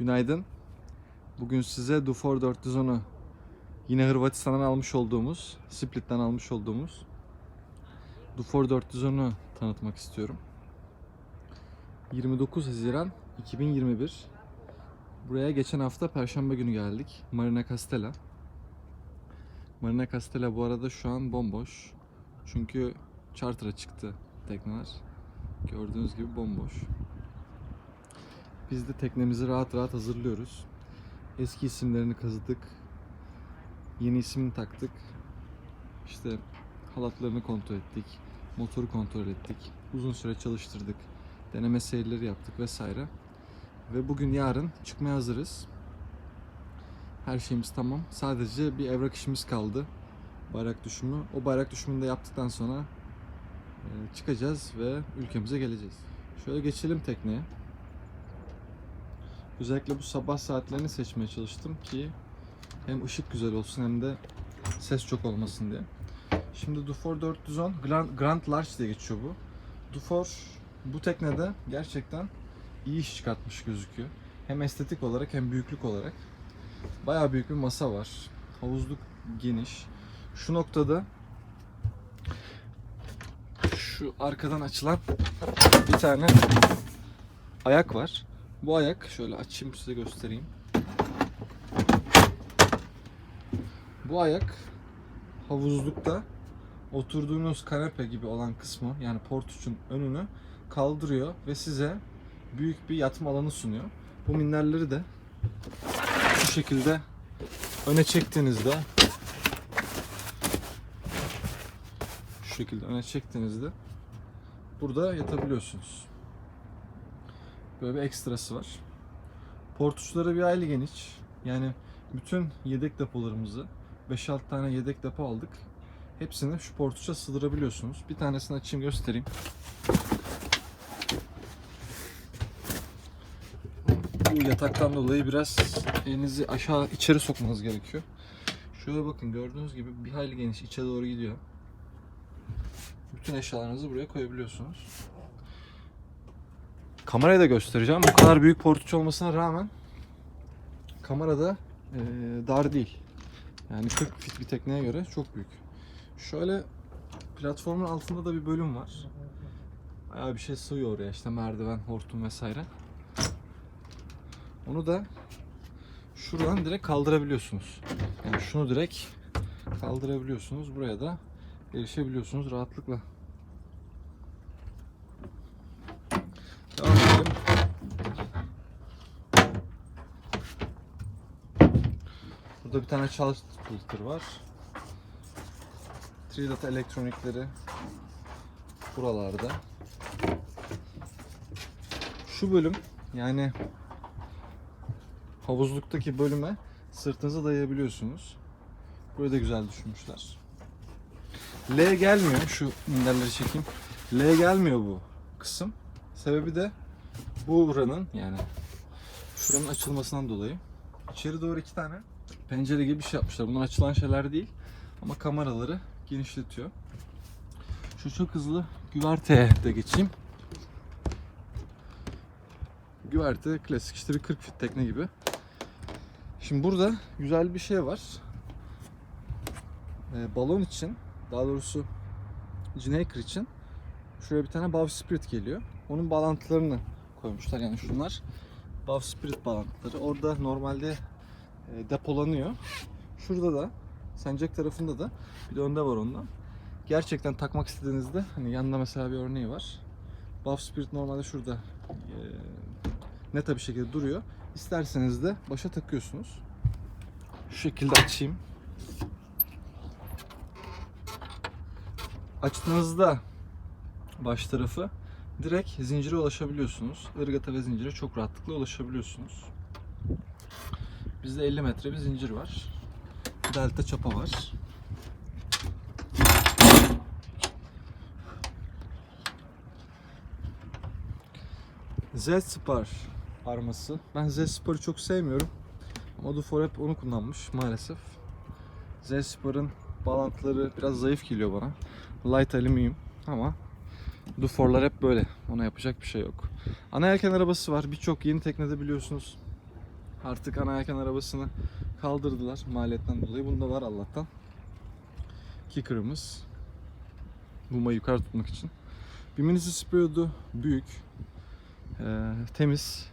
Günaydın. Bugün size Dufor 410'u yine Hırvatistan'dan almış olduğumuz, Split'ten almış olduğumuz Dufor 410'u tanıtmak istiyorum. 29 Haziran 2021. Buraya geçen hafta Perşembe günü geldik. Marina Castella. Marina Castella bu arada şu an bomboş. Çünkü charter'a çıktı tekneler. Gördüğünüz gibi bomboş. Biz de teknemizi rahat rahat hazırlıyoruz. Eski isimlerini kazıdık. Yeni ismini taktık. İşte halatlarını kontrol ettik. Motoru kontrol ettik. Uzun süre çalıştırdık. Deneme seyirleri yaptık vesaire. Ve bugün yarın çıkmaya hazırız. Her şeyimiz tamam. Sadece bir evrak işimiz kaldı. Bayrak düşümü. O bayrak düşümünü de yaptıktan sonra e, çıkacağız ve ülkemize geleceğiz. Şöyle geçelim tekneye. Özellikle bu sabah saatlerini seçmeye çalıştım ki hem ışık güzel olsun hem de ses çok olmasın diye. Şimdi Dufour 410 Grand, Grand Large diye geçiyor bu. Dufour bu teknede gerçekten iyi iş çıkartmış gözüküyor. Hem estetik olarak hem büyüklük olarak. Bayağı büyük bir masa var. Havuzluk geniş. Şu noktada şu arkadan açılan bir tane ayak var. Bu ayak şöyle açayım size göstereyim. Bu ayak havuzlukta oturduğunuz kanepe gibi olan kısmı yani portuçun önünü kaldırıyor ve size büyük bir yatma alanı sunuyor. Bu minderleri de bu şekilde öne çektiğinizde şu şekilde öne çektiğinizde burada yatabiliyorsunuz. Böyle bir ekstrası var. Port uçları bir aile geniş. Yani bütün yedek depolarımızı 5-6 tane yedek depo aldık. Hepsini şu port uça sığdırabiliyorsunuz. Bir tanesini açayım göstereyim. Bu yataktan dolayı biraz elinizi aşağı içeri sokmanız gerekiyor. Şöyle bakın gördüğünüz gibi bir hayli geniş içe doğru gidiyor. Bütün eşyalarınızı buraya koyabiliyorsunuz. Kamerayı da göstereceğim. Bu kadar büyük portuç olmasına rağmen kamerada eee, dar değil. Yani 40 fit bir tekneye göre çok büyük. Şöyle platformun altında da bir bölüm var. Bayağı bir şey sığıyor oraya işte merdiven, hortum vesaire. Onu da şuradan direkt kaldırabiliyorsunuz. Yani şunu direkt kaldırabiliyorsunuz. Buraya da erişebiliyorsunuz rahatlıkla. Devam edelim. Burada bir tane charge filter var. Trident elektronikleri buralarda. Şu bölüm yani havuzluktaki bölüme sırtınıza dayayabiliyorsunuz. Burayı da güzel düşünmüşler. L gelmiyor. Şu minderleri çekeyim. L gelmiyor bu kısım. Sebebi de bu buranın yani şuranın açılmasından dolayı. İçeri doğru iki tane pencere gibi bir şey yapmışlar. Bunlar açılan şeyler değil. Ama kameraları genişletiyor. Şu çok hızlı güverteye de geçeyim. Güverte klasik işte bir 40 fit tekne gibi. Şimdi burada güzel bir şey var. Ee, balon için, daha doğrusu Ginaker için şuraya bir tane bowsprit geliyor. Onun bağlantılarını koymuşlar yani şunlar bowsprit bağlantıları. Orada normalde depolanıyor. Şurada da sancak tarafında da bir de önde var ondan. Gerçekten takmak istediğinizde hani yanında mesela bir örneği var. Bowsprit normalde şurada e, net bir şekilde duruyor. İsterseniz de başa takıyorsunuz. Şu şekilde açayım. Açtığınızda baş tarafı direkt zincire ulaşabiliyorsunuz. Irgata ve zincire çok rahatlıkla ulaşabiliyorsunuz. Bizde 50 metre bir zincir var. Delta çapa var. Z Spar arması. Ben Z Spar'ı çok sevmiyorum. Ama Dufour hep onu kullanmış maalesef. Z Spar'ın bağlantıları biraz zayıf geliyor bana. Light alüminyum ama Dufour'lar hep böyle. Ona yapacak bir şey yok. Ana yelken arabası var. Birçok yeni teknede biliyorsunuz Artık ana yelken arabasını kaldırdılar maliyetten dolayı. Bunda var Allah'tan. Kicker'ımız. Bumayı yukarı tutmak için. Bir minisi spreyodu büyük. Ee, temiz.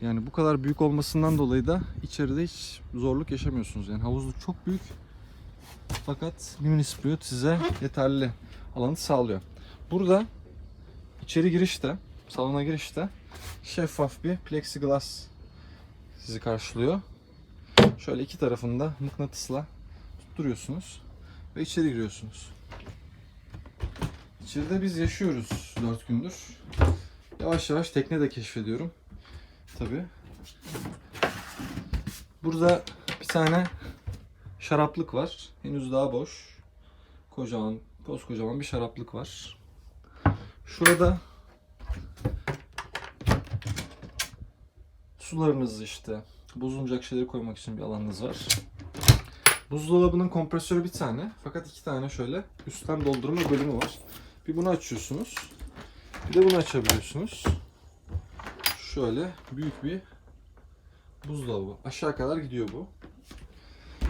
Yani bu kadar büyük olmasından dolayı da içeride hiç zorluk yaşamıyorsunuz. Yani havuzluk çok büyük. Fakat mini spriyot size yeterli alanı sağlıyor. Burada içeri girişte, salona girişte şeffaf bir plexiglass sizi karşılıyor. Şöyle iki tarafında mıknatısla tutturuyorsunuz ve içeri giriyorsunuz. İçeride biz yaşıyoruz 4 gündür. Yavaş yavaş tekne de keşfediyorum. Tabi. Burada bir tane şaraplık var. Henüz daha boş. Kocaman, koskocaman bir şaraplık var. Şurada sularınızı işte bozulmayacak şeyleri koymak için bir alanınız var. Buzdolabının kompresörü bir tane fakat iki tane şöyle üstten doldurma bölümü var. Bir bunu açıyorsunuz. Bir de bunu açabiliyorsunuz. Şöyle büyük bir buzdolabı. Aşağı kadar gidiyor bu.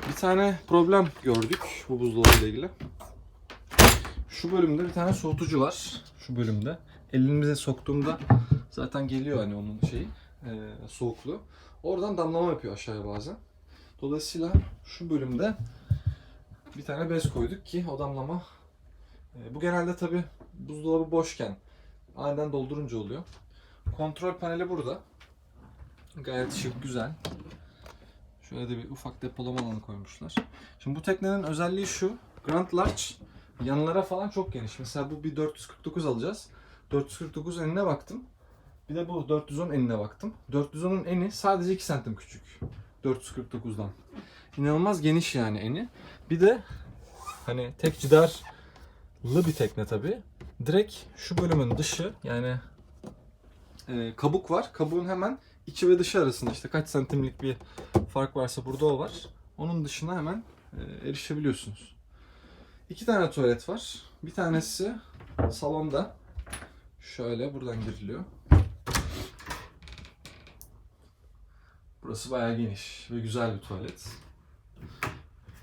Bir tane problem gördük bu buzdolabı ile ilgili. Şu bölümde bir tane soğutucu var. Şu bölümde. Elimize soktuğumda zaten geliyor hani onun şeyi e, soğukluğu. Oradan damlama yapıyor aşağıya bazen. Dolayısıyla şu bölümde bir tane bez koyduk ki o damlama e, bu genelde tabi buzdolabı boşken aniden doldurunca oluyor. Kontrol paneli burada. Gayet şık, güzel. Şöyle de bir ufak depolama alanı koymuşlar. Şimdi bu teknenin özelliği şu. Grand Large yanlara falan çok geniş. Mesela bu bir 449 alacağız. 449 enine baktım. Bir de bu 410 enine baktım. 410'un eni sadece 2 santim küçük. 449'dan. İnanılmaz geniş yani eni. Bir de hani tek cidarlı bir tekne tabi. Direkt şu bölümün dışı yani e, kabuk var. Kabuğun hemen içi ve dışı arasında işte kaç santimlik bir fark varsa burada o var. Onun dışına hemen e, erişebiliyorsunuz. İki tane tuvalet var. Bir tanesi salonda. Şöyle buradan giriliyor. Burası bayağı geniş ve güzel bir tuvalet.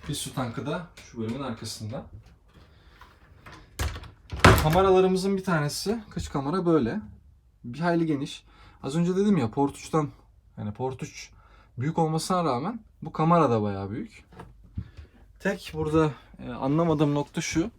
Bir su tankı da şu bölümün arkasında. Kameralarımızın bir tanesi, kaç kamera böyle. Bir hayli geniş. Az önce dedim ya Port 3'ten yani Port 3 büyük olmasına rağmen bu kamera da bayağı büyük. Tek burada e, anlamadığım nokta şu.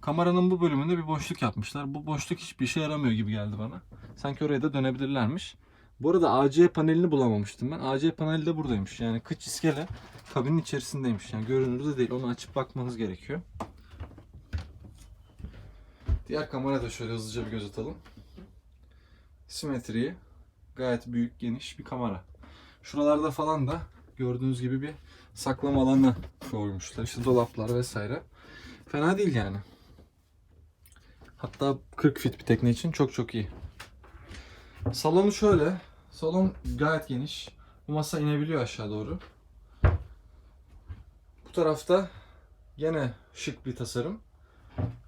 Kameranın bu bölümünde bir boşluk yapmışlar. Bu boşluk hiçbir işe yaramıyor gibi geldi bana. Sanki oraya da dönebilirlermiş. Bu arada AC panelini bulamamıştım ben. AC paneli de buradaymış. Yani kıç iskele kabinin içerisindeymiş. Yani görünürde değil. Onu açıp bakmanız gerekiyor. Diğer kamera da şöyle hızlıca bir göz atalım. Simetriyi gayet büyük, geniş bir kamera. Şuralarda falan da gördüğünüz gibi bir saklama alanı koymuşlar. İşte dolaplar vesaire. Fena değil yani. Hatta 40 fit bir tekne için çok çok iyi. Salonu şöyle. Salon gayet geniş. Bu masa inebiliyor aşağı doğru. Bu tarafta gene şık bir tasarım.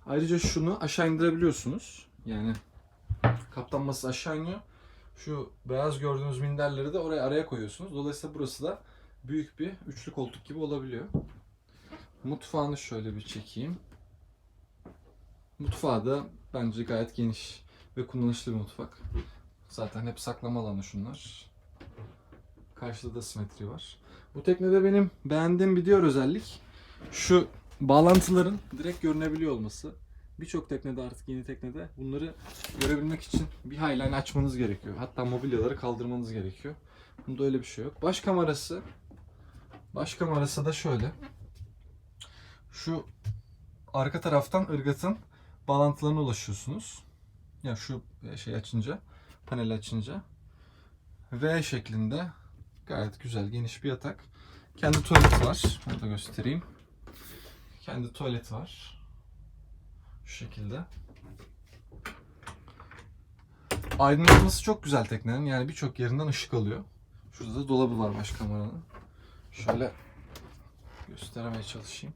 Ayrıca şunu aşağı indirebiliyorsunuz. Yani kaptan masası aşağı iniyor. Şu beyaz gördüğünüz minderleri de oraya araya koyuyorsunuz. Dolayısıyla burası da büyük bir üçlü koltuk gibi olabiliyor. Mutfağını şöyle bir çekeyim. Mutfağı da bence gayet geniş ve kullanışlı bir mutfak. Zaten hep saklama alanı şunlar. Karşıda da simetri var. Bu teknede benim beğendiğim bir diğer özellik şu bağlantıların direkt görünebiliyor olması. Birçok teknede artık yeni teknede bunları görebilmek için bir highline açmanız gerekiyor. Hatta mobilyaları kaldırmanız gerekiyor. Bunda öyle bir şey yok. Baş kamerası baş kamerası da şöyle. Şu arka taraftan ırgatın bağlantılarına ulaşıyorsunuz. Ya yani şu şey açınca, paneli açınca V şeklinde gayet güzel geniş bir yatak. Kendi tuvaleti var. Onu da göstereyim. Kendi tuvaleti var. Şu şekilde. Aydınlatması çok güzel teknenin. Yani birçok yerinden ışık alıyor. Şurada da dolabı var baş kameranın. Şöyle göstermeye çalışayım.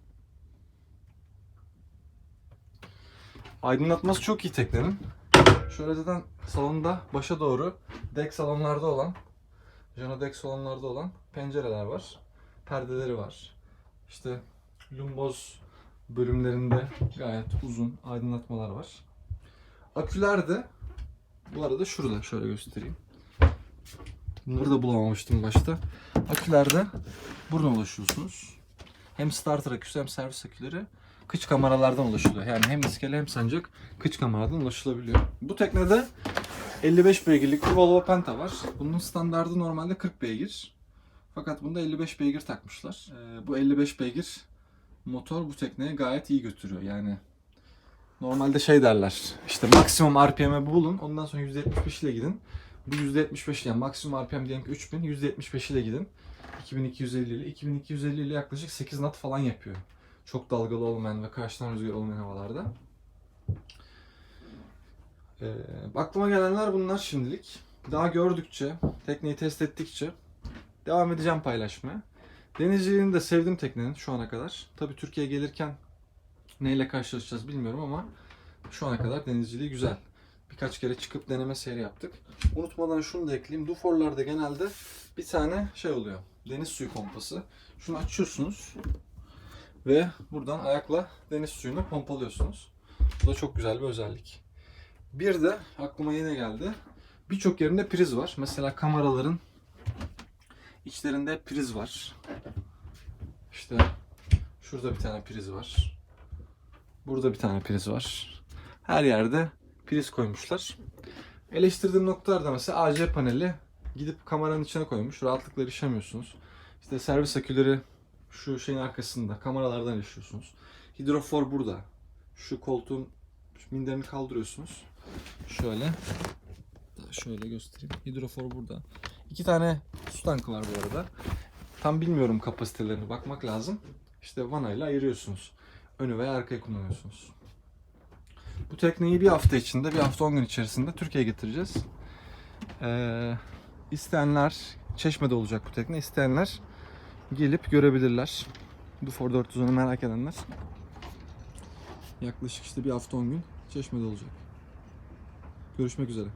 Aydınlatması çok iyi teknenin. Şöyle zaten salonda başa doğru dek salonlarda olan Janodex olanlarda olan pencereler var. Perdeleri var. İşte lumboz bölümlerinde gayet uzun aydınlatmalar var. Aküler de bu arada şurada şöyle göstereyim. Bunları da bulamamıştım başta. Akülerde buradan ulaşıyorsunuz. Hem starter aküsü hem servis aküleri kıç kameralardan ulaşılıyor. Yani hem iskele hem sancak kıç kameradan ulaşılabiliyor. Bu teknede 55 beygirlik bir Volvo Penta var. Bunun standardı normalde 40 beygir. Fakat bunda 55 beygir takmışlar. Ee, bu 55 beygir motor bu tekneyi gayet iyi götürüyor. Yani normalde şey derler. İşte maksimum RPM'i bulun. Ondan sonra %75 ile gidin. Bu %75 yani maksimum RPM diyelim ki 3000, %75 ile gidin. 2250 ile 2250 ile yaklaşık 8 knot falan yapıyor. Çok dalgalı olmayan ve karşıdan rüzgar olmayan havalarda. Ee, aklıma gelenler bunlar şimdilik. Daha gördükçe, tekneyi test ettikçe devam edeceğim paylaşmaya. Denizciliğini de sevdim teknenin şu ana kadar. Tabii Türkiye'ye gelirken neyle karşılaşacağız bilmiyorum ama şu ana kadar denizciliği güzel. Birkaç kere çıkıp deneme seyri yaptık. Unutmadan şunu da ekleyeyim. Duforlarda genelde bir tane şey oluyor. Deniz suyu pompası. Şunu açıyorsunuz ve buradan ayakla deniz suyunu pompalıyorsunuz. Bu da çok güzel bir özellik. Bir de aklıma yine geldi. Birçok yerinde priz var. Mesela kameraların içlerinde priz var. İşte şurada bir tane priz var. Burada bir tane priz var. Her yerde priz koymuşlar. Eleştirdiğim noktalarda mesela AC paneli gidip kameranın içine koymuş. Rahatlıkla erişemiyorsunuz. İşte servis aküleri şu şeyin arkasında. Kameralardan erişiyorsunuz. Hidrofor burada. Şu koltuğun minderini kaldırıyorsunuz. Şöyle. Şöyle göstereyim. Hidrofor burada. İki tane su tankı var bu arada. Tam bilmiyorum kapasitelerini bakmak lazım. İşte vanayla ayırıyorsunuz. Önü veya arkayı kullanıyorsunuz. Bu tekneyi bir hafta içinde, bir hafta 10 gün içerisinde Türkiye'ye getireceğiz. Ee, isteyenler, Çeşme'de olacak bu tekne. İsteyenler gelip görebilirler. Dufor 410'u merak edenler. Yaklaşık işte bir hafta 10 gün Çeşme'de olacak. Görüşmek üzere.